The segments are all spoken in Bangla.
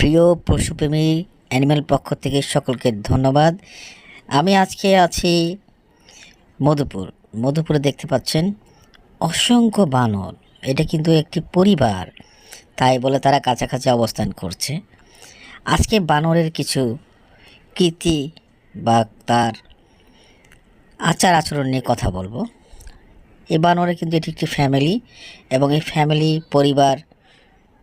প্রিয় পশুপ্রেমী অ্যানিম্যাল পক্ষ থেকে সকলকে ধন্যবাদ। আমি আজকে আছি মধুপুর। মধুপুরে দেখতে পাচ্ছেন অসংখ্য বানর। এটা কিন্তু একটি পরিবার, তাই বলে তারা কাছাকাছি অবস্থান করছে। আজকে বানরের কিছু কীর্তি বা তার আচার আচরণ নিয়ে কথা বলব। এই বানরে কিন্তু এটি একটি ফ্যামিলি এবং এই ফ্যামিলি পরিবার,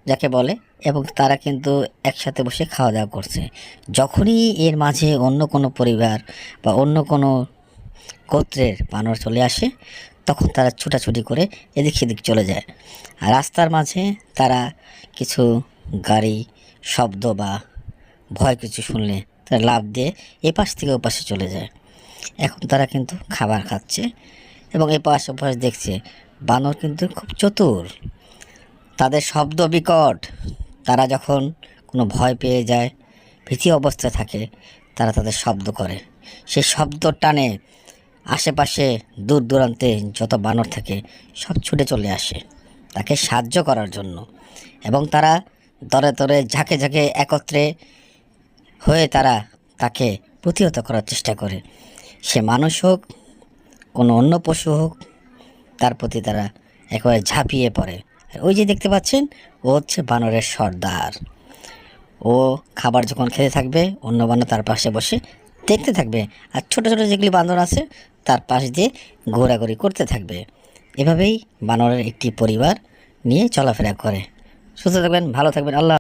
যাকে বলে এবং তারা কিন্তু একসাথে বসে খাওয়া দাওয়া করছে। যখনই এর মাঝে অন্য কোনো পরিবার বা অন্য কোনো গোত্রের বানর চলে আসে, তখন তারা ছুটাছুটি করে এদিক সেদিক চলে যায়। আর রাস্তার মাঝে তারা কিছু গাড়ি, শব্দ বা ভয় কিছু শুনলে তারা লাভ দিয়ে এপাশ থেকে ওপাশে চলে যায়। এখন তারা কিন্তু খাবার খাচ্ছে এবং এ পাশ ও পাশ দেখছে বানর কিন্তু খুব চতুর। তাদের শব্দ বিকট। তারা যখন কোনো ভয় পেয়ে যায়, ভীতি অবস্থায় থাকে, তারা তাদের শব্দ করে। সেই শব্দ টানে আশেপাশে দূর দূরান্তে যত বানর থাকে, সব ছুটে চলে আসে তাকে সাহায্য করার জন্য। এবং তারা দরে দরে ঝাঁকে ঝাঁকে একত্রে হয়ে তারা তাকে প্রতিহত করার চেষ্টা করে। সে মানুষ হোক, কোনো অন্য পশু হোক, তার প্রতি তারা একেবারে ঝাঁপিয়ে পড়ে। ওই যে দেখতে পাচ্ছেন, ও হচ্ছে বানরের সর্দার। ও খাবার যখন খেতে থাকবে, অন্য বানর তার পাশে বসে দেখতে থাকবে। আর ছোট ছোট যেগুলি বানর আছে, তার পাশ দিয়ে ঘোরাঘুরি করতে থাকবে। এভাবেই বানরের একটি পরিবার নিয়ে চলাফেরা করে। সুস্থ থাকবেন, ভালো থাকবেন, আল্লাহ